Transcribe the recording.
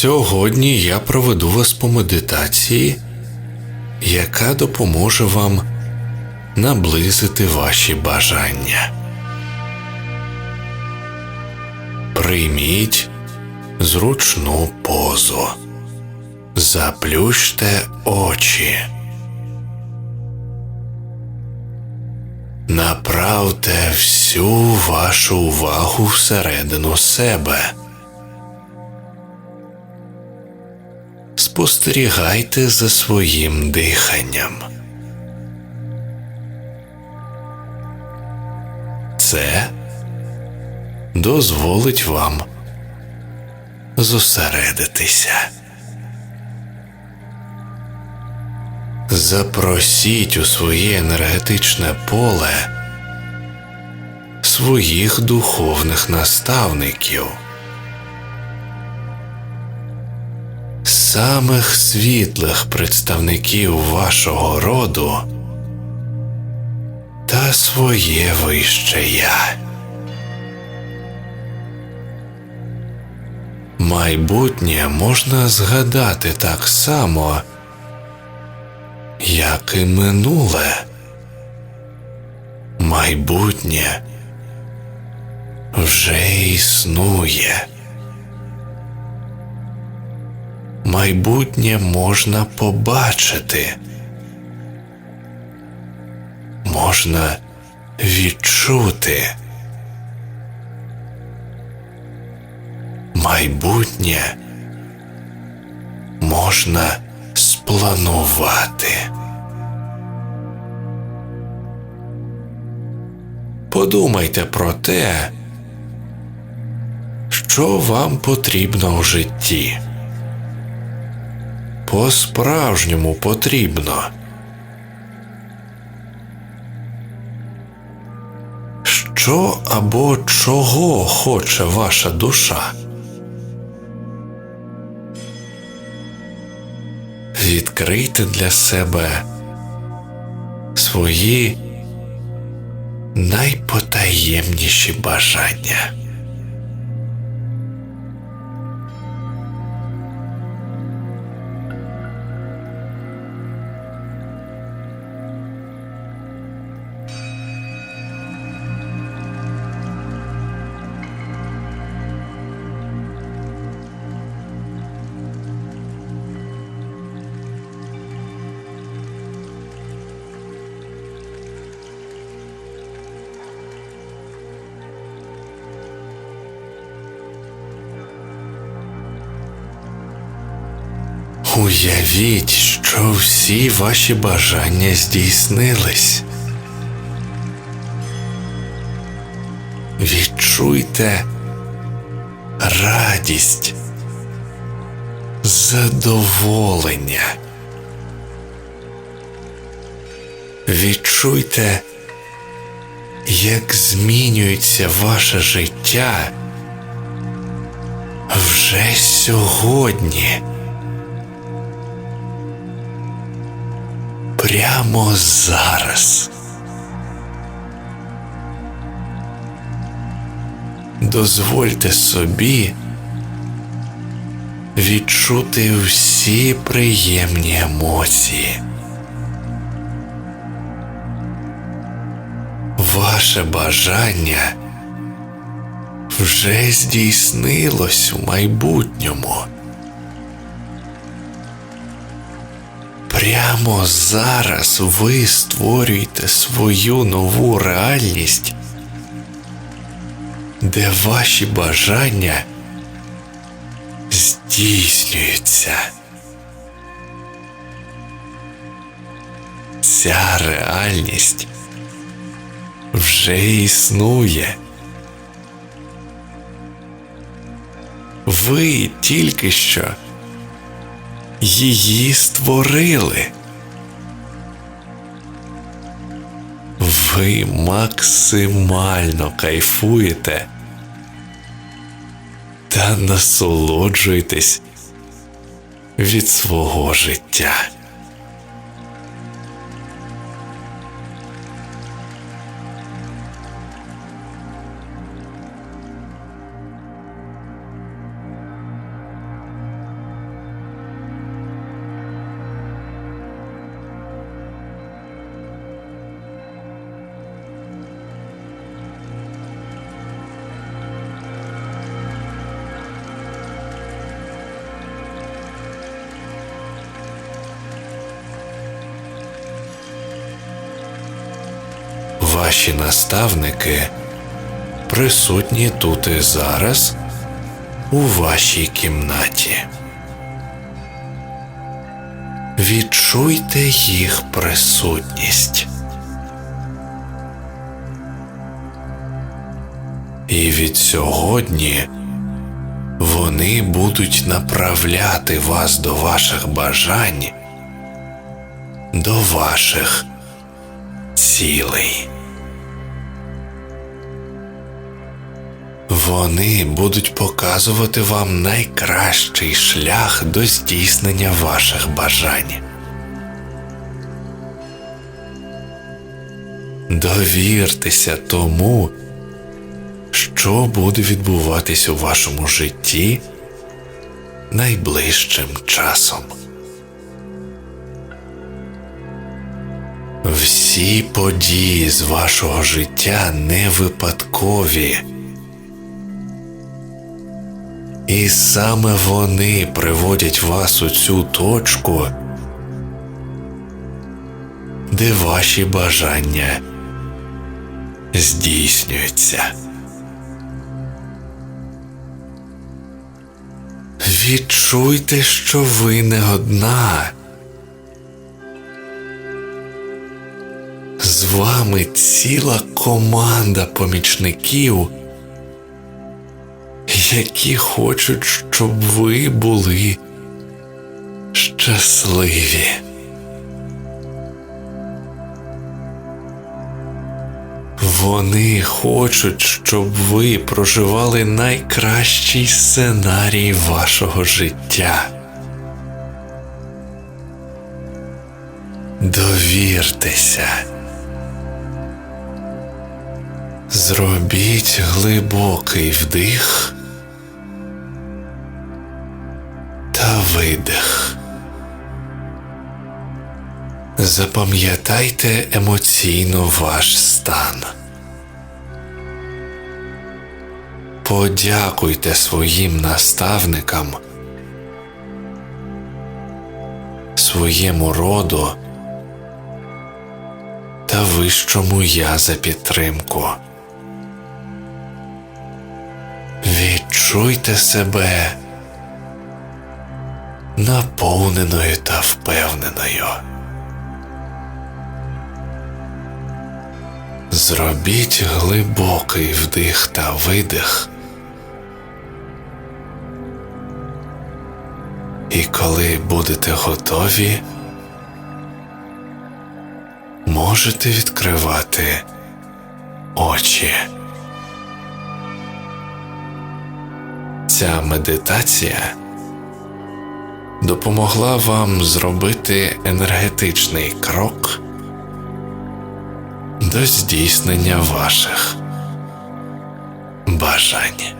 Сьогодні я проведу вас по медитації, яка допоможе вам наблизити ваші бажання. Прийміть зручну позу. Заплющте очі. Направте всю вашу увагу всередину себе. Спостерігайте за своїм диханням. Це дозволить вам зосередитися. Запросіть у своє енергетичне поле своїх духовних наставників, самих світлих представників вашого роду та своє вище я. Майбутнє можна згадати так само, як і минуле. Майбутнє вже існує. Майбутнє можна побачити, можна відчути. Майбутнє можна спланувати. Подумайте про те, що вам потрібно в житті. По-справжньому потрібно. Що або чого хоче ваша душа? Відкрийте для себе свої найпотаємніші бажання. Уявіть, що всі ваші бажання здійснились. Відчуйте радість, задоволення. Відчуйте, як змінюється ваше життя вже сьогодні. Прямо зараз. Дозвольте собі відчути всі приємні емоції. Ваше бажання вже здійснилось у майбутньому. Прямо зараз ви створюєте свою нову реальність, де ваші бажання здійснюються. Ця реальність вже існує. Ви тільки що її створили. Ви максимально кайфуєте та насолоджуєтесь від свого життя. Ваші наставники присутні тут і зараз у вашій кімнаті. Відчуйте їх присутність. І від сьогодні вони будуть направляти вас до ваших бажань, до ваших цілей. Вони будуть показувати вам найкращий шлях до здійснення ваших бажань. Довіртеся тому, що буде відбуватись у вашому житті найближчим часом. Всі події з вашого життя не випадкові. І саме вони приводять вас у цю точку, де ваші бажання здійснюються. Відчуйте, що ви не одна. З вами ціла команда помічників, які хочуть, щоб ви були щасливі. Вони хочуть, щоб ви проживали найкращий сценарій вашого життя. Довіртеся. Зробіть глибокий вдих та видих. Запам'ятайте емоційно ваш стан. Подякуйте своїм наставникам, своєму роду та вищому я за підтримку. Відчуйте себе наповненою та впевненою. Зробіть глибокий вдих та видих. І коли будете готові, можете відкривати очі. Ця медитація допомогла вам зробити енергетичний крок до здійснення ваших бажань.